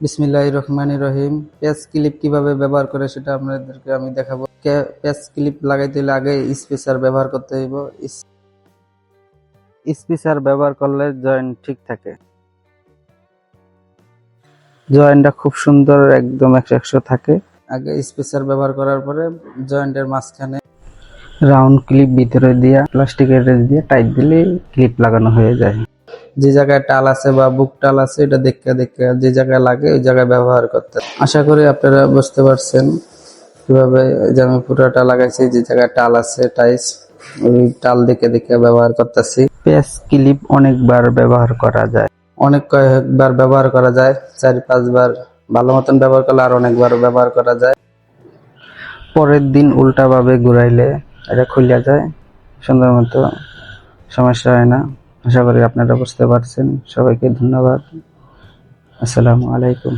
বিসমিল্লাহ রহমান রহিম। Page clip কীভাবে ব্যবহার করে সেটা আপনাদেরকে আমি দেখাবো। পেজ ক্লিপ লাগাইতে হলে আগে স্পেসার ব্যবহার করতে হইব। স্পেসার ব্যবহার করলে জয়েন্ট ঠিক থাকে। জয়েন্টটা খুব সুন্দর, একদম একশো একশো থাকে। আগে স্পেসার ব্যবহার করার পরে জয়েন্টের মাঝখানে রাউন্ড ক্লিপ ভিতরে দিয়া, প্লাস্টিকের রেঞ্জ দিয়ে টাইট দিলে ক্লিপ লাগানো হয়ে যায়। যে জায়গায় টাল আছে বা বুক টাল আছে এটা দেখে দেখে যে জায়গায় লাগে ওই জায়গায় ব্যবহার করতে আশা করি আপনারা বুঝতে পারছেন কীভাবে যে আমি পুরোটা লাগাইছি যে জায়গায় টাল আছে টাইস ওই টাল দেখে দেখে ব্যবহার করতেছি। পেস ক্লিপ অনেকবার ব্যবহার করা যায়। অনেক কয়েকবার ব্যবহার করা যায় চার পাঁচবার ভালো মতন ব্যবহার করলে আর অনেকবার ব্যবহার করা যায়। পরের দিন উল্টাভাবে ঘুরাইলে এটা খুলিয়া যায় সুন্দর মতো সমস্যা হয় না। আশা করি আপনারা বুঝতে পারছেন। সবাইকে ধন্যবাদ। আসসালামু আলাইকুম।